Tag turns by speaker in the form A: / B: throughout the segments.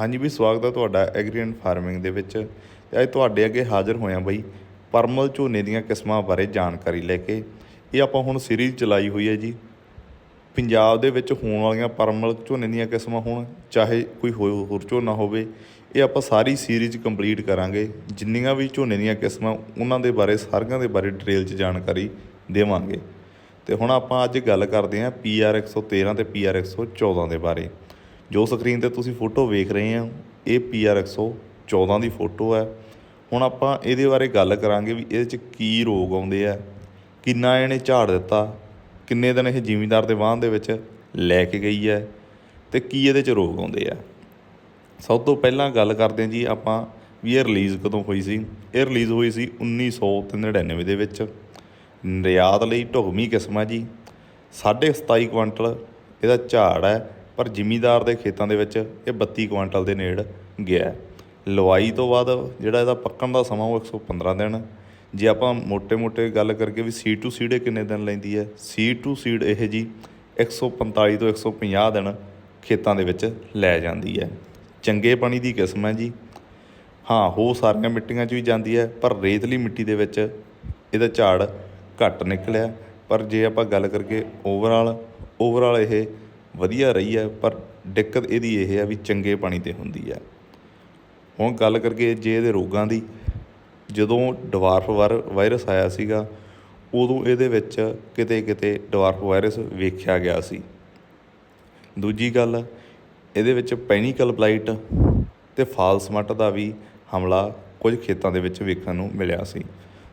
A: ਹਾਂਜੀ ਵੀ ਸਵਾਗਤ ਹੈ ਤੁਹਾਡਾ ਐਗਰੀ ਫਾਰਮਿੰਗ ਦੇ ਵਿੱਚ। ਅੱਜ ਤੁਹਾਡੇ ਅੱਗੇ ਹਾਜ਼ਰ ਹੋਇਆ ਬਈ ਪਰਮਲ ਝੋਨੇ ਦੀਆਂ ਕਿਸਮਾਂ ਬਾਰੇ ਜਾਣਕਾਰੀ ਲੈ ਕੇ। ਇਹ ਆਪਾਂ ਹੁਣ ਸੀਰੀਜ਼ ਚਲਾਈ ਹੋਈ ਹੈ ਜੀ। ਪੰਜਾਬ ਦੇ ਵਿੱਚ ਹੋਣ ਵਾਲੀਆਂ ਪਰਮਲ ਝੋਨੇ ਦੀਆਂ ਕਿਸਮਾਂ ਹੋਣ ਚਾਹੇ ਕੋਈ ਹੋਰ ਹੋਰ ਝੋਨਾ ਹੋਵੇ, ਇਹ ਆਪਾਂ ਸਾਰੀ ਸੀਰੀਜ਼ ਕੰਪਲੀਟ ਕਰਾਂਗੇ। ਜਿੰਨੀਆਂ ਵੀ ਝੋਨੇ ਦੀਆਂ ਕਿਸਮਾਂ ਉਹਨਾਂ ਦੇ ਬਾਰੇ, ਸਾਰੀਆਂ ਦੇ ਬਾਰੇ ਡਿਟੇਲ 'ਚ ਜਾਣਕਾਰੀ ਦੇਵਾਂਗੇ। ਤੇ ਹੁਣ ਆਪਾਂ ਅੱਜ ਗੱਲ ਕਰਦੇ ਹਾਂ PR 113 ਤੇ PR 114 ਦੇ ਬਾਰੇ। ਜੋ ਸਕਰੀਨ ਤੇ ਤੁਸੀਂ ਫੋਟੋ ਵੇਖ ਰਹੇ ਹੋ ਇਹ PR 114 ਦੀ ਫੋਟੋ ਹੈ। ਹੁਣ ਆਪਾਂ ਇਹਦੇ ਬਾਰੇ ਗੱਲ ਕਰਾਂਗੇ ਵੀ ਇਹਦੇ 'ਚ ਕੀ ਰੋਗ ਆਉਂਦੇ ਆ, ਕਿੰਨਾ ਇਹਨੇ ਝਾੜ ਦਿੱਤਾ, ਕਿੰਨੇ ਦਿਨ ਇਹ ਜ਼ਿਮੀਂਦਾਰ ਦੇ ਵਾਹਨ ਦੇ ਵਿੱਚ ਲੈ ਕੇ ਗਈ ਹੈ ਤੇ ਕੀ ਇਹਦੇ 'ਚ ਰੋਗ ਆਉਂਦੇ ਆ। ਸਭ ਤੋਂ ਪਹਿਲਾਂ ਗੱਲ ਕਰਦੇ ਹਾਂ ਜੀ ਆਪਾਂ ਵੀ ਇਹ ਰਿਲੀਜ਼ ਕਦੋਂ ਹੋਈ ਸੀ। ਇਹ ਰਿਲੀਜ਼ ਹੋਈ ਸੀ 1999 ਦੇ ਵਿੱਚ। ਨਿਰਯਾਤ ਲਈ ਢੁਕਵੀਂ ਕਿਸਮ ਹੈ ਜੀ 27.5 ਕੁਇੰਟਲ ਇਹਦਾ ਝਾੜ ਹੈ। ਪਰ ਜ਼ਿਮੀਦਾਰ ਦੇ ਖੇਤਾਂ ਦੇ ਵਿੱਚ ਇਹ 32 ਕੁਇੰਟਲ ਦੇ ਨੇੜ ਗਿਆ ਲਵਾਈ ਤੋਂ ਬਾਅਦ ਜਿਹੜਾ ਇਹਦਾ ਪੱਕਣ ਦਾ ਸਮਾਂ ਉਹ 115 ਦਿਨ। ਜੇ ਆਪਾਂ ਮੋਟੇ ਮੋਟੇ ਗੱਲ ਕਰਕੇ ਵੀ ਸੀਡ ਟੂ ਸੀਡ ਕਿੰਨੇ ਦਿਨ ਲੈਂਦੀ ਹੈ? ਸੀਡ ਟੂ ਸੀਡ ਇਹ ਜੀ 145 ਤੋਂ 150 ਦਿਨ ਖੇਤਾਂ ਦੇ ਵਿੱਚ ਲੈ ਜਾਂਦੀ ਹੈ। ਚੰਗੇ ਪਾਣੀ ਦੀ ਕਿਸਮ ਹੈ ਜੀ। ਹਾਂ, ਹੋ ਸਾਰੀਆਂ ਮਿੱਟੀਆਂ 'ਚ ਵੀ ਜਾਂਦੀ ਹੈ, ਪਰ ਰੇਤਲੀ ਮਿੱਟੀ ਦੇ ਵਿੱਚ ਇਹਦਾ ਝਾੜ ਘੱਟ ਨਿਕਲਿਆ। ਪਰ ਜੇ ਆਪਾਂ ਗੱਲ ਕਰਕੇ ਓਵਰਆਲ ਓਵਰਆਲ ਇਹ ਵਧੀਆ ਰਹੀ ਹੈ, ਪਰ ਦਿੱਕਤ ਇਹਦੀ ਇਹ ਹੈ ਵੀ ਚੰਗੇ ਪਾਣੀ ਤੇ ਹੁੰਦੀ ਹੈ। ਹੁਣ ਗੱਲ ਕਰਕੇ ਜੇ ਇਹਦੇ ਰੋਗਾਂ ਦੀ, ਜਦੋਂ ਡਵਾਰਫ ਵਾਰ- ਵਾਇਰਸ ਆਇਆ ਸੀਗਾ, ਉਦੋਂ ਇਹਦੇ ਵਿੱਚ ਕਿਤੇ ਕਿਤੇ ਡਵਾਰਫ ਵਾਇਰਸ ਵੇਖਿਆ ਗਿਆ ਸੀ। ਦੂਜੀ ਗੱਲ, ਇਹਦੇ ਵਿੱਚ ਪੈਨੀਕਲ ਬਲਾਈਟ ਤੇ ਫਾਲਸ ਮੱਟ ਦਾ ਵੀ ਹਮਲਾ ਕੁਝ ਖੇਤਾਂ ਦੇ ਵਿੱਚ ਵੇਖਣ ਨੂੰ ਮਿਲਿਆ ਸੀ।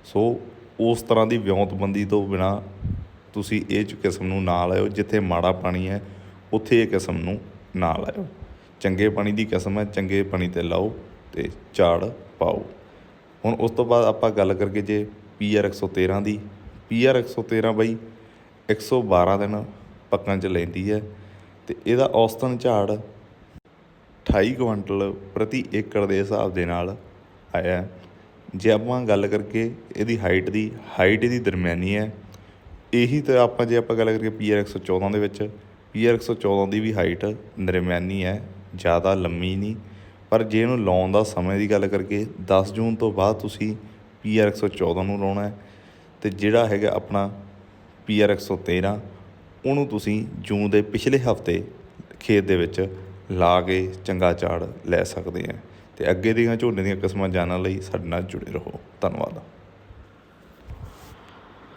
A: ਸੋ ਉਸ ਤਰ੍ਹਾਂ ਦੀ ਵਿਉਂਤਬੰਦੀ ਤੋਂ ਬਿਨਾ ਤੁਸੀਂ ਇਹ ਕਿਸਮ ਨੂੰ ਨਾ ਲਾਇਓ, ਜਿੱਥੇ ਮਾੜਾ ਪਾਣੀ ਹੈ ਉੱਥੇ ਇਹ ਕਿਸਮ ਨੂੰ ਨਾ ਲਾਇਓ। ਚੰਗੇ ਪਾਣੀ ਦੀ ਕਿਸਮ ਹੈ, ਚੰਗੇ ਪਾਣੀ ਤੇ ਲਾਓ ਤੇ ਝਾੜ ਪਾਓ। ਹੁਣ ਉਸ ਤੋਂ ਬਾਅਦ ਆਪਾਂ ਗੱਲ ਕਰਕੇ ਜੇ PR 113 ਦੀ। PR 113 ਬਈ 112 ਦਿਨ ਪੱਕਣ ਚ ਲੈਂਦੀ ਹੈ ਤੇ ਇਹਦਾ ਔਸਤਨ ਝਾੜ 28 ਕੁਇੰਟਲ ਪ੍ਰਤੀ ਏਕੜ ਦੇ ਹਿਸਾਬ ਦੇ ਨਾਲ ਆਇਆ ਜੇ ਆਪਾਂ ਗੱਲ ਕਰਕੇ ਇਹਦੀ ਹਾਈਟ ਦੀ ਹਾਈਟ ਇਹਦੀ ਦਰਮਿਆਨੀ ਹੈ। ਇਹੀ ਤਾਂ ਆਪਾਂ ਜੇ ਆਪਾਂ ਗੱਲ ਕਰੀਏ PR 114 ਦੇ ਵਿੱਚ PR 114 ਦੀ ਵੀ ਹਾਈਟ ਦਰਮਿਆਨੀ ਹੈ, ਜ਼ਿਆਦਾ ਲੰਮੀ ਨਹੀਂ। ਪਰ ਜੇ ਇਹਨੂੰ ਲਾਉਣ ਦਾ ਸਮੇਂ ਦੀ ਗੱਲ ਕਰਕੇ 10 ਜੂਨ ਤੋਂ ਬਾਅਦ ਤੁਸੀਂ PR 114 ਨੂੰ ਲਾਉਣਾ ਹੈ। ਤੇ ਜਿਹੜਾ ਹੈਗਾ ਆਪਣਾ PR 113 ਉਹਨੂੰ ਤੁਸੀਂ ਜੂਨ ਦੇ ਪਿਛਲੇ ਹਫ਼ਤੇ ਖੇਤ ਦੇ ਵਿੱਚ ਲਾ ਕੇ ਚੰਗਾ ਝਾੜ ਲੈ ਸਕਦੇ ਆ। ਤੇ ਅੱਗੇ ਦੀਆਂ ਝੋਨੇ ਦੀਆਂ ਕਿਸਮਾਂ ਜਾਣਨ ਲਈ ਸਾਡੇ ਨਾਲ ਜੁੜੇ ਰਹੋ। ਧੰਨਵਾਦ।